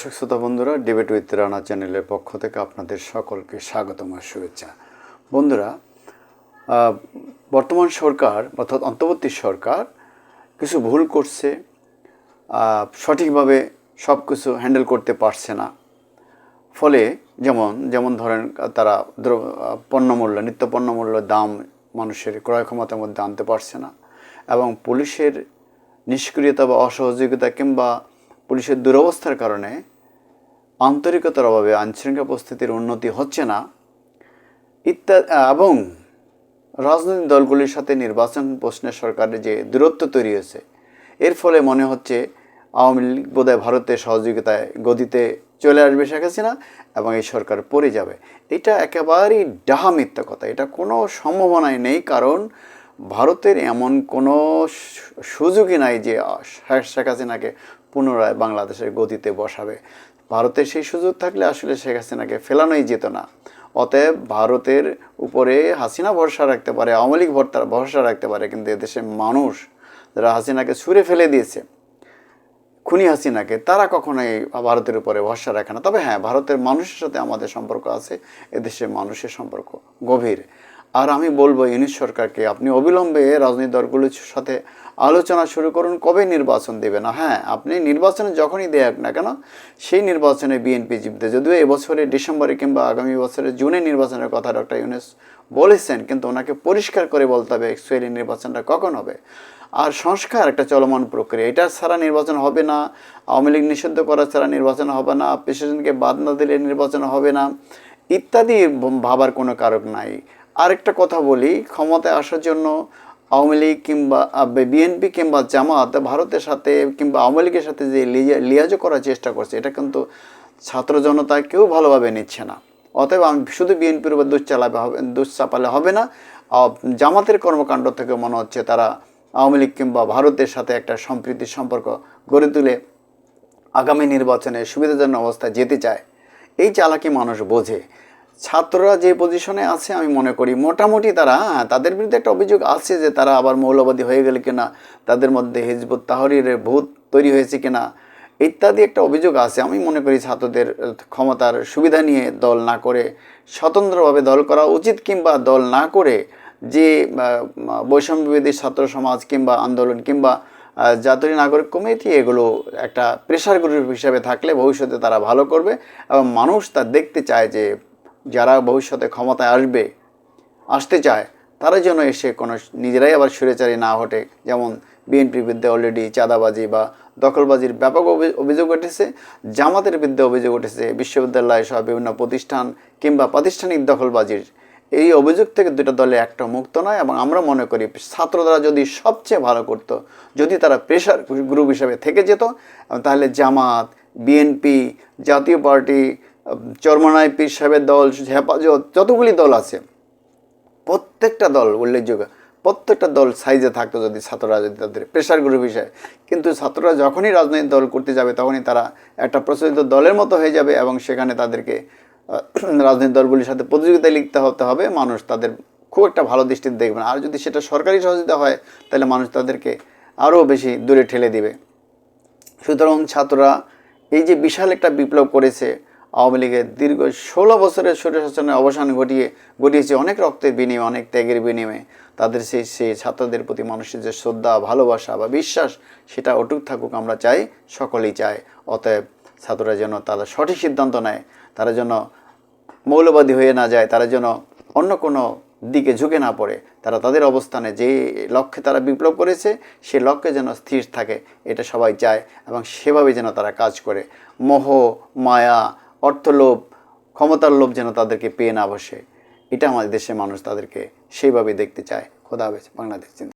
দর্শক, শ্রোতা বন্ধুরা ডিবেট উইথ রানা চ্যানেলের পক্ষ থেকে আপনাদের সকলকে স্বাগতম আর শুভেচ্ছা। বন্ধুরা বর্তমান সরকার অর্থাৎ অন্তর্বর্তী সরকার কিছু ভুল করছে সঠিকভাবে সব কিছু হ্যান্ডেল করতে পারছে না। ফলে যেমন যেমন ধরেন তারা পণ্যমূল্য, নিত্য পণ্যমূল্য দাম মানুষের ক্রয় ক্ষমতার মধ্যে আনতে পারছে না এবং পুলিশের নিষ্ক্রিয়তা বা অসহযোগিতা কিংবা পুলিশের দুরবস্থার কারণে আন্তরিকতার অভাবে আইনশৃঙ্খলা পরিস্থিতির উন্নতি হচ্ছে না। ইত্যাদি এবং রাজনৈতিক দলগুলির সাথে নির্বাচন প্রশ্নে সরকারের যে দূরত্ব তৈরি হয়েছে, এর ফলে মনে হচ্ছে আওয়ামী লীগ বোধহয় ভারতের সহযোগিতায় গদিতে চলে আসবে শেখ হাসিনা এবং এই সরকার পড়ে যাবে। এটা একেবারেই ডাহা মিথ্যা কথা। এটা কোনো সম্ভাবনাই নেই, কারণ ভারতের এমন কোনো সুযোগই নাই যে শেখ হাসিনাকে পুনরায় বাংলাদেশের গদিতে বসাবে। ভারতের সেই সুযোগ থাকলে আসলে শেখ হাসিনাকে ফেলানোই যেত না। অতএব ভারতের উপরে হাসিনা ভরসা রাখতে পারে, আওয়ামী লীগ ভর্তার ভরসা রাখতে পারে, কিন্তু এদেশের মানুষ যারা হাসিনাকে ছুঁড়ে ফেলে দিয়েছে, খুনি হাসিনাকে, তারা কখনোই ভারতের উপরে ভরসা রাখে না। তবে হ্যাঁ ভারতের মানুষের সাথে আমাদের সম্পর্ক আছে, এদেশের মানুষের সম্পর্ক গভীর। আর আমি বলব ইউনিট সরকারকে, আপনি অবিলম্বে রাজনৈতিক দলগুলোর সাথে আলোচনা শুরু করুন, কবে নির্বাচন দেবে না হ্যাঁ আপনি নির্বাচনে যখনই দেখ না কেন, সেই নির্বাচনে বিএনপি জিতবে। যদিও এবছরে ডিসেম্বরে কিংবা আগামী বছরে জুনে নির্বাচনের কথা ডক্টর ইউনুস বলেছেন, কিন্তু ওনাকে পরিষ্কার করে বলতে হবে অ্যাকচুয়ালি নির্বাচনটা কখন হবে? আর সংস্কার একটা চলমান প্রক্রিয়া, এটা ছাড়া নির্বাচন হবে না, আওয়ামী লীগ নিষিদ্ধ করা ছাড়া নির্বাচন হবে না প্রেসিডেন্টকে বাদ না দিলে নির্বাচন হবে না, ইত্যাদি ভাবার কোনো কারক নাই। আরেকটা কথা বলি, ক্ষমতায় আসার জন্য আওয়ামী লীগ কিংবা বিএনপি কিংবা জামাত ভারতের সাথে কিংবা আওয়ামী লীগের সাথে যে লিয়া- লিয়াজো করার চেষ্টা করছে, এটা কিন্তু ছাত্র জনতা কেউ ভালোভাবে নিচ্ছে না। অতএব আমি শুধু বিএনপির উপর দোষ চালাবে হবে, দোষ চাপালে হবে না। জামাতের কর্মকাণ্ড থেকে মনে হচ্ছে তারা আওয়ামী লীগ কিংবা ভারতের সাথে একটা সম্প্রীতির সম্পর্ক গড়ে তুলে আগামী নির্বাচনে সুবিধাজনক অবস্থায় যেতে চায়। এই চালাকি মানুষ বোঝে। ছাত্ররা যে পজিশনে আছে আমি মনে করি মোটামুটি তারা হ্যাঁ, তাদের বিরুদ্ধে একটা অভিযোগ আছে যে তারা আবার মৌলবাদী হয়ে গেলে কিনা তাদের মধ্যে হিজবুত তাহরিরের ভূত তৈরি হয়েছে কিনা ইত্যাদি একটা অভিযোগ আছে। আমি মনে করি ছাত্রদের ক্ষমতার সুবিধা নিয়ে দল না করে স্বতন্ত্রভাবে দল করা উচিত কিংবা দল না করে যে আহ, বৈষম্যবিধি ছাত্র সমাজ কিংবা আন্দোলন কিংবা জাতীয় নাগরিক কমিটি এগুলো একটা প্রেশার গ্রুপ হিসাবে থাকলে ভবিষ্যতে তারা ভালো করবে এবং মানুষ তা দেখতে চায় যে যারা ভবিষ্যতে ক্ষমতায় আসবে, আসতে চায়, তারা যেন এসে কোনো নিজেরাই আবার সুরেচারি না হটে যেমন বিএনপির বিরুদ্ধে অলরেডি চাঁদাবাজি বা দখলবাজির ব্যাপক অভি- অভিযোগ উঠেছে, জামাতের বিরুদ্ধে অভিযোগ উঠেছে, বিশ্ববিদ্যালয় সহ বিভিন্ন প্রতিষ্ঠান কিংবা প্রাতিষ্ঠানিক দখলবাজির। এই অভিযোগ থেকে দুটো দলে একটা মুক্ত নয় এবং আমরা মনে করি ছাত্ররা যদি সবচেয়ে ভালো করতো, যদি তারা প্রেশার গ্রুপ হিসাবে থেকে যেত, তাহলে জামাত, বিএনপি, জাতীয় পার্টি চরমনাই পীর সাহেবের দল হেফাজত যতগুলি দল আছে, প্রত্যেকটা দল উল্লেখযোগ্য, প্রত্যেকটা দল সাইজে থাকতো যদি ছাত্ররা, যদি তাদের প্রেশার গ্রুপ হিসাবে। কিন্তু ছাত্ররা যখনই রাজনৈতিক দল করতে যাবে, তখনই তারা একটা প্রচলিত দলের মতো হয়ে যাবে এবং সেখানে তাদেরকে রাজনৈতিক দলগুলির সাথে প্রতিযোগিতায় লিখতে হতে হবে। মানুষ তাদের খুব একটা ভালো দৃষ্টিতে দেখবে না। আর যদি সেটা সরকারি সহযোগিতা হয়, তাহলে মানুষ তাদেরকে আরও বেশি দূরে ঠেলে দিবে। সুতরাং ছাত্ররা এই যে বিশাল একটা বিপ্লব করেছে আওয়ামী লীগের দীর্ঘ ষোলো বছরের স্বৈরশাসনের অবসান ঘটিয়ে, ঘটিয়েছে অনেক রক্তের বিনিময়ে, অনেক ত্যাগের বিনিময়ে। তাদের সেই সেই ছাত্রদের প্রতি মানুষের যে শ্রদ্ধা, ভালোবাসা বা বিশ্বাস, সেটা অটুট থাকুক আমরা চাই, সকলেই চাই অতএব ছাত্ররা যেন তারা সঠিক সিদ্ধান্ত নেয়, তারা যেন মৌলবাদী হয়ে না যায়, তারা যেন অন্য কোনো দিকে ঝুঁকে না পড়ে, তারা তাদের অবস্থানে যে লক্ষ্যে তারা বিপ্লব করেছে, সে লক্ষ্যে যেন স্থির থাকে, এটা সবাই চায় এবং সেভাবে যেন তারা কাজ করে। মোহ, মায়া অর্থলোভ ক্ষমতার লোভ যেন তাদেরকে পেয়ে না বসে এটা আমাদের দেশের মানুষ তাদেরকে সেইভাবে দেখতে চায় খোদা হাফেজ, বাংলাদেশ।